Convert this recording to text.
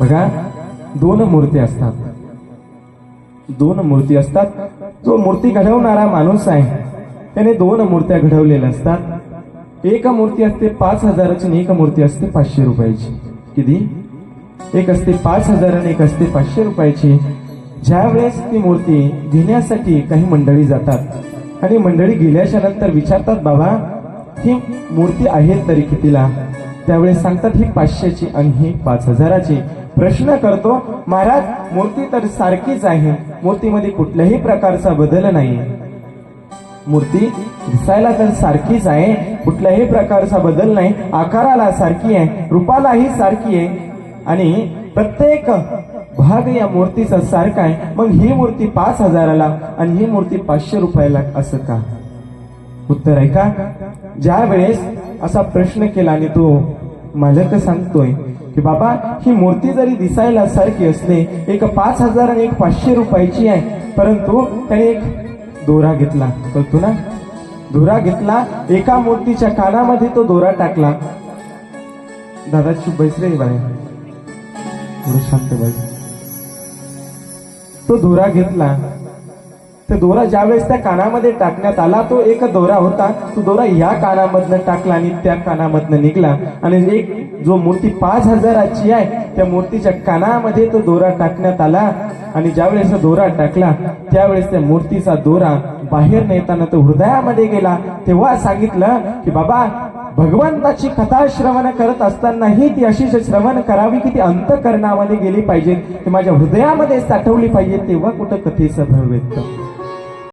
बघा दोन मूर्ती असतात. दोन मूर्ती असतात. जो मूर्ती घडवणारा माणूस आहे त्याने दोन मूर्त्या घडवलेल्या असतात. एक मूर्ती असते पाच हजाराची आणि एक मूर्ती असते पाचशे रुपयाची. किती? एक असते पाच हजार आणि एक असते पाचशे रुपयाची. ज्या वेळेस ती मूर्ती घेण्यासाठी काही मंडळी जातात आणि मंडळी गेल्याच्यानंतर विचारतात बाबा ही मूर्ती आहे तरी कितीला? त्यावेळेस सांगतात ही पाचशेची आणि ही पाच हजाराची. प्रश्न करतो महाराज मूर्ती तर सारखीच आहे. मूर्तीमध्ये कुठल्याही प्रकारचा बदल नाही. मूर्ती दिसायला तर सारखीच आहे. कुठल्याही प्रकारचा बदल नाही. आकाराला सारखी आहे. रूपालाही सारखी आहे. आणि प्रत्येक भाग या मूर्तीचा सारखा आहे. मग ही मूर्ती पाच हजाराला आणि ही मूर्ती पाचशे रुपयाला असं का? उत्तर आहे का? ज्या वेळेस असा प्रश्न केला आणि तो मालक सांगतोय की बाबा ही मूर्ती जरी दिसायला सारखी असली एक पाच हजार आणि एक पाचशे रुपयाची आहे परंतु त्याने एक दोरा घेतला. कळतो ना? दोरा घेतला एका मूर्तीच्या कानामध्ये तो दोरा टाकला. दादा बैसरे बैस थोडं शांत बाई तो दोरा घेतला. तर दोरा ज्यावेळेस त्या कानामध्ये टाकण्यात आला तो एक दोरा होता. तो दोरा या कानामधनं टाकला आणि त्या कानामधनं निघला. आणि एक जो मूर्ती पाच हजाराची आहे त्या मूर्तीच्या कानामध्ये तो दोरा टाकण्यात आला. आणि ज्यावेळेस दोरा टाकला त्यावेळेस त्या मूर्तीचा दोरा बाहेर नेताना तो हृदयामध्ये गेला. तेव्हा सांगितलं की बाबा भगवंताची कथा श्रवण करत असतानाही ती अशीच श्रवण करावी की ती अंतकरणामध्ये गेली पाहिजे. ती माझ्या हृदयामध्ये साठवली पाहिजे. तेव्हा कुठं कथेचं भर